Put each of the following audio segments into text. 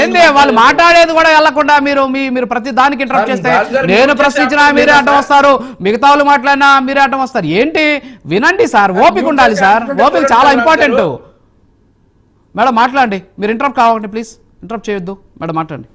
ఏంది? వాళ్ళు మాట్లాడేది కూడా వెళ్ళకుండా మీరు మీ మీరు ప్రతి దానికి ఇంటరప్ట్ చేస్తే నేను ప్రశ్నించినా మీరే అడ్డం? వస్తారు మిగతా వాళ్ళు మాట్లాడినా మీరే అడ్డం వస్తారు. ఏంటి? వినండి సార్ ఓపిక ఉండాలి సార్. ఓపిక చాలా ఇంపార్టెంట్? మేడం మాట్లాడండి. మీరు ఇంటరప్ట్ కావాలండి ప్లీజ్ ఇంటరప్ట్ చేయొద్దు. మేడం మాట్లాడండి.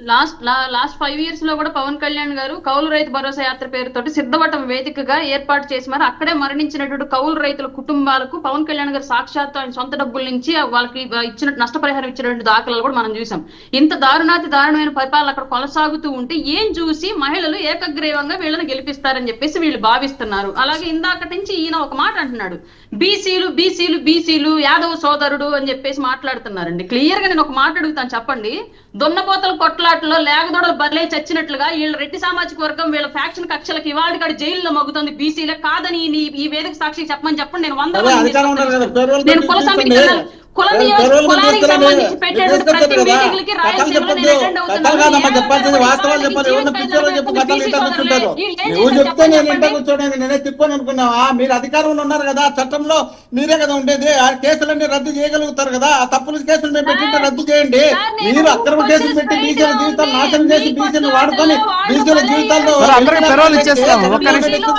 లాస్ట్ లా- లాస్ట్ ఫైవ్ ఇయర్స్లో కూడా పవన్ కళ్యాణ్ గారు కౌలు రైతు భరోసా యాత్ర పేరుతోటి సిద్ధవటం వేదికగా ఏర్పాటు చేసి మరి అక్కడే మరణించినటువంటి కౌలు రైతుల కుటుంబాలకు పవన్ కళ్యాణ్ గారు సాక్షాత్తు ఆయన సొంత డబ్బుల నుంచి వాళ్ళకి ఇచ్చిన నష్టపరిహారం ఇచ్చినటువంటి దాఖలాలు కూడా మనం చూసాం. ఇంత దారుణాతి దారుణమైన పరిపాలన అక్కడ కొనసాగుతూ ఉంటే ఏం చూసి మహిళలు ఏకగ్రీవంగా వీళ్ళని గెలిపిస్తారని చెప్పేసి వీళ్ళు భావిస్తున్నారు. అలాగే ఇందాక నుంచి ఈయన ఒక మాట అంటున్నాడు. బీసీలు బీసీలు బీసీలు యాదవ సోదరుడు అని చెప్పేసి మాట్లాడుతున్నారండి. క్లియర్గా నేను ఒక మాట అడుగుతాను చెప్పండి. కొట్ల కొట్లాటలో లేగదొడలు బదిలే చచ్చినట్లుగా వీళ్ళ రెడ్డి సామాజిక వర్గం వీళ్ళ ఫ్యాక్షన్ కక్షలకి ఇవాళ కాడ జైల్లో మగ్గుతుంది బీసీలే కాదని ఈ- వేదిక సాక్షి చెప్పమని చెప్పండి నేను. పేరోళ్ళతో నేను కుల తీసుకొచ్చండి. సమీకరణలు చెప్పాల్సింది వాస్తవాలు చెప్పాలి. ఎవరిని చెప్పు కథలు ఇంట కూర్చుంటారు. నువ్వు చెప్తే నేను ఇంట చెప్పండి. కూర్చోడానికి నేనే తిప్పుకొని అనుకున్నావా? మీరు అధికారంలో ఉన్నారు కదా చట్టంలో మీరే కదా ఉండేది. ఆ కేసులన్నీ రద్దు చేయగలుగుతారు కదా ఆ తప్పుల కేసులు మేము పెట్టింటే రద్దు చేయండి. మీరు అక్రమ కేసులు పెట్టి బీసీల జీవితాలు. నాశనం చేసి బీసీలు వాడుకొని బీసీల జీవితాల్లో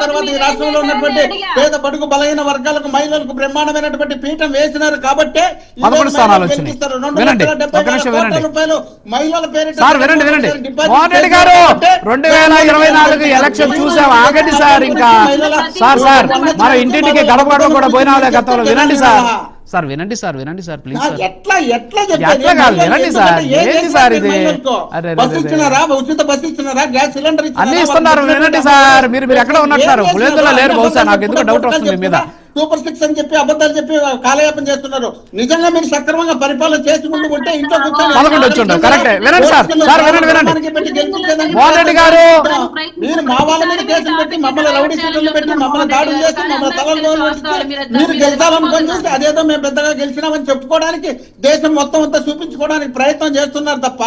తర్వాత ఈ రాష్ట్రంలో ఉన్నటువంటి పేద బడుగు బలహీన వర్గాలకు మహిళలకు బ్రహ్మాండమైనటువంటి పీఠం వేసినారు కాబట్టి పదకొండు స్థానాలు వచ్చినాయి. వినండి. నిమిషం సార్ వినండి వినండి మోహన్ రెడ్డి గారు రెండు వేల ఇరవై నాలుగు ఎలక్షన్ చూసాం ఆగండి సార్ ఇంకా సార్ సార్ మన ఇంటింటికి గడప గడప కూడా పోయినాలే గతంలో వినండి సార్ సార్ వినండి సార్ వినండి సార్ ప్లీజ్ సార్ ఎట్లా ఎట్లా? ఎట్లా కాదు, వినండి సార్. ఏంటి సార్ ఇది? అరే, ఉచిత బస్సు ఇచ్చినారా గ్యాస్ సిలిండర్? అన్ని ఇస్తున్నారు వినండి? సార్ మీరు మీరు ఎక్కడ ఉన్నట్టున్నారు? లేరు బహుశా నాకు ఎందుకు డౌట్ వస్తుంది మీద. సూపర్ సిక్స్ అని చెప్పి అబద్ధాలు చెప్పి కాలయాపన చేస్తున్నారు. నిజంగా మీరు సక్రమంగా పరిపాలన చేసుకుంటూ ఉంటే ఇంట్లో. మీరు మా వాళ్ళ మీద కేసులు పెట్టి మమ్మల్ని రౌడీ సీట్లు పెట్టి మమ్మల్ని దాడులు చేసి మమ్మల్ని తలలు మీరు గెలిచాలనుకొని చూస్తే అదేదో మేము పెద్దగా గెలిచినామని చెప్పుకోవడానికి దేశం మొత్తం అంతా చూపించుకోవడానికి ప్రయత్నం చేస్తున్నారు తప్ప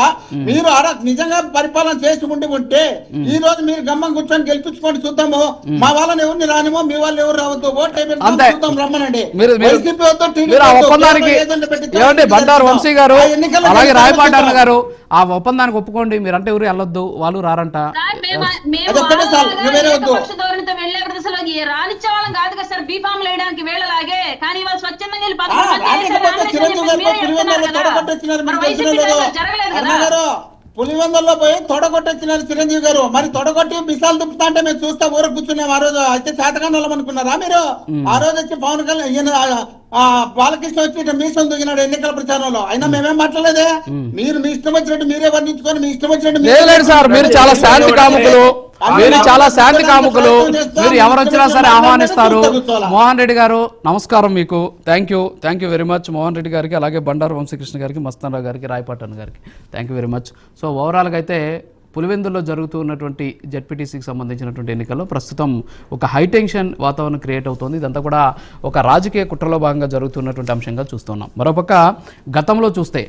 మీరు ఆడ నిజంగా పరిపాలన చేసి ఉండి ఉంటే ఈ రోజు మీరు గమ్మం కూర్చొని గెలిపించుకొని చూద్దాము. మా వాళ్ళని ఎవరిని రానిమో మీ వాళ్ళు ఎవరు రావద్దు. ఓట్ అంతే. మీరు మీరు ఆ ఒప్పందానికి ఏమండి బండారు. వంశీ గారు అలాగే రాయపాటి అన్న. గారు ఆ ఒప్పందానికి ఒప్పుకోండి. మీరంటే ఎవరు వెళ్ళొద్దు వాళ్ళు రారంట. కాదు కదా సార్ బీఫామ్ వేయడానికి వేళలాగే. కానీ వాళ్ళు స్వచ్ఛందంగా జరగలేదు కదా. పులివెందుల్లో పోయి తొడగొట్టొచ్చినారు చిరంజీవి గారు. మరి తొడగొట్టి మిసాలు దుప్పుతా అంటే మేము చూస్తా ఊర కూర్చున్నాం. ఆ రోజు అయితే వాళ్ళం అనుకున్నారా మీరు? ఆ రోజు వచ్చి పవన్ కళ్యాణ్ ఈయన బాలకృష్ణ వచ్చి మీసం దిగినాడు ఎన్నికల ప్రచారంలో. అయినా మేమేం మాట్లాడలేదే? మీరు మీ ఇష్టం వచ్చినట్టు మీరే వర్ణించుకొని మీ ఇష్టం వచ్చినట్టు సార్ మీరు చాలా శాంతి కాముకులు. మీరు చాలా శాంతి కాముకులు. మీరు ఎవరు వచ్చినా సరే ఆహ్వానిస్తారు. మోహన్ రెడ్డి గారు నమస్కారం మీకు. Thank you thank you very much Mohan Reddy గారికి అలాగే బండారు వంశీకృష్ణ గారికి మస్తానరావు గారికి రాయపాటన్ గారికి. Thank you very much so ఓవరాల్గా అయితే పులివెందుల్లో జరుగుతూ ఉన్నటువంటి జెడ్పీటీసీకి సంబంధించినటువంటి ఎన్నికల్లో ప్రస్తుతం ఒక హై టెన్షన్ వాతావరణం క్రియేట్ అవుతోంది. ఇదంతా కూడా ఒక రాజకీయ కుట్రలో భాగంగా జరుగుతున్నటువంటి అంశంగా చూస్తున్నాం. మరోపక్క గతంలో చూస్తే